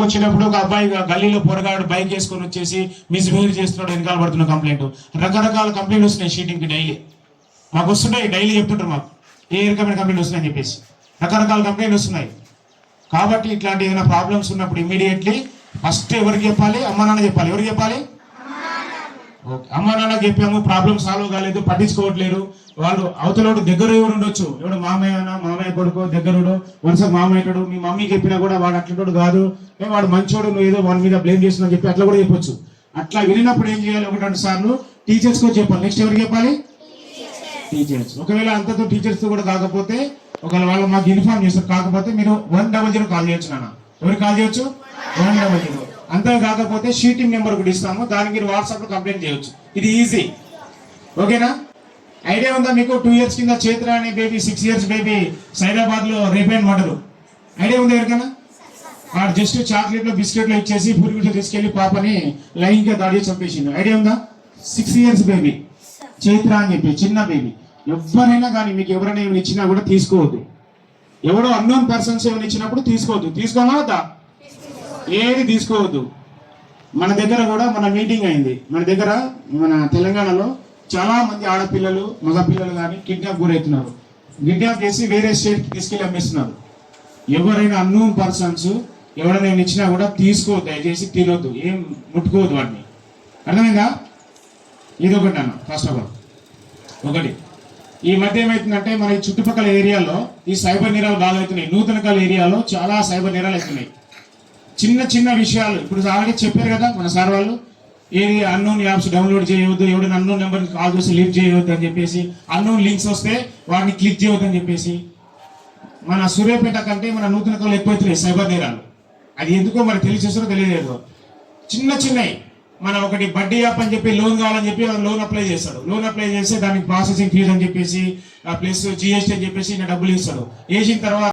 Sheeting వచ్చినప్పుడు ఒక అబ్బాయి గల్లీలో పొరగాడు బైక్ వేసుకొని వచ్చేసి మిస్బిహేవ్ చేస్తున్నాడు వెనకాల పడుతున్న కంప్లైంట్ రకరకాల కంప్లైంట్ వస్తున్నాయి షీటింగ్కి డైలీ మాకు వస్తున్నాయి డైలీ చెప్తుంటారు మాకు. ఏ రకమైన కంప్లైంట్ వస్తున్నాయని చెప్పేసి. రకరకాల కంప్లైంట్ వస్తున్నాయి. కాబట్టి ఇట్లాంటి ఏదైనా ప్రాబ్లమ్స్ ఉన్నప్పుడు ఇమీడియట్లీ ఫస్ట్ ఎవరికి చెప్పాలి? అమ్మ నాన్న చెప్పాలి. ఎవరికి చెప్పాలి? అమ్మ నాన్నకి చెప్పాము ప్రాబ్లం సాల్వ్ కాలేదు పట్టించుకోవట్లేరు వాళ్ళు అవతలోడు దగ్గర ఎవరు ఉండొచ్చు? ఎవడు మామయ్యనా మామయ్య కొడుకు దగ్గరుడు వరుస మామయ్యడు మీ మమ్మీ చెప్పినా కూడా వాడు అట్లంటోడు కాదు. వాడు మంచోడు నువ్వు ఏదో వాడి మీద బ్లేమ్ చేస్తున్నావు చెప్పి అట్లా కూడా చెప్పొచ్చు. అట్లా వినినప్పుడు ఏం చేయాలి? ఒకటి రెండు సార్లు టీచర్స్ కూడా చెప్పాలి. నెక్స్ట్ ఎవరికి చెప్పాలి? టీచర్స్ ఒకవేళ అంతతో టీచర్స్ కూడా కాకపోతే ఒకవేళ వాళ్ళు మాకు ఇన్ఫార్మ్ చేస్తారు. కాకపోతే మీరు వన్ డబల్ జీరో కాల్ చేయొచ్చు నాన్న. ఎవరు కాల్ చేయొచ్చు? వన్ డబల్ జీరో అంతే కాకపోతే షీటింగ్ నెంబర్ కూడా ఇస్తాము. దానికి మీరు వాట్సాప్లో కంప్లైంట్ చేయొచ్చు. ఇది ఈజీ. ఓకేనా? ఐడియా ఉందా మీకు? టూ ఇయర్స్ కింద చేతురా అనే బేబీ సిక్స్ ఇయర్స్ బేబీ సైదాబాద్లో లో రేప్ ఐడియా ఉందా ఎవరికైనా? వాడు జస్ట్ చాక్లెట్లో బిస్కెట్లు ఇచ్చేసి పురుగులు తీసుకెళ్ళి పాపని లైంగిక దాడి చంపేసిండు. ఐడియా ఉందా? Six years baby. చైత్ర అని చెప్పి చిన్న బేబీ. ఎవరైనా కానీ మీకు ఎవరైనా ఏమైనా ఇచ్చినా కూడా తీసుకోవద్దు. ఎవడో అన్నోన్ పర్సన్స్ ఏమైనా ఇచ్చినప్పుడు తీసుకోవద్దు. తీసుకోమా ఏది తీసుకోవద్దు. మన దగ్గర కూడా మన మీటింగ్ అయింది. మన దగ్గర మన తెలంగాణలో చాలా మంది ఆడపిల్లలు మగ పిల్లలు కానీ కిడ్నాప్ గురవుతున్నారు. కిడ్నాప్ చేసి వేరే స్టేట్కి తీసుకెళ్ళి అమ్మేస్తున్నారు ఎవరైనా అన్నోన్ పర్సన్స్ ఎవరైనా ఏమైనా ఇచ్చినా కూడా తీసుకోవద్దు దయచేసి తినొద్దు ఏం ముట్టుకోవద్దు వాడిని. అర్థమైందా? ఇది ఒకటి అన్న ఫస్ట్ ఆఫ్ ఆల్ ఒకటి. ఈ మధ్య ఏమవుతుందంటే మన ఈ చుట్టుపక్కల ఏరియాలో ఈ సైబర్ నేరాలు బాగా అవుతున్నాయి. నూతనకాల ఏరియాలో చాలా సైబర్ నేరాలు అవుతున్నాయి. చిన్న చిన్న విషయాలు. ఇప్పుడు ఆల్రెడీ చెప్పారు కదా మన సార్ వాళ్ళు ఏది అన్నోన్ యాప్స్ డౌన్లోడ్ చేయవద్దు ఎవడైనా అన్నోన్ నెంబర్ కాల్ చేసి లిఫ్ట్ చేయవద్దు అని చెప్పేసి అన్నోన్ లింక్స్ వస్తే వాటిని క్లిక్ చేయవద్దు అని చెప్పేసి. మన సూర్యాపేట కంటే మన నూతన కళలు ఎక్కువైతున్నాయి సైబర్ నేరాలు. అది ఎందుకో మరి తెలిసేసో తెలియలేదు. చిన్న చిన్నవి. మన ఒకటి బడ్డీ యాప్ అని చెప్పి లోన్ కావాలని చెప్పి లోన్ అప్లై చేస్తాడు. లోన్ అప్లై చేస్తే దానికి ప్రాసెసింగ్ ఫీజు అని చెప్పేసి ప్లస్ జిఎస్టీ అని చెప్పేసి డబ్బులు ఇస్తాడు. వేసిన తర్వాత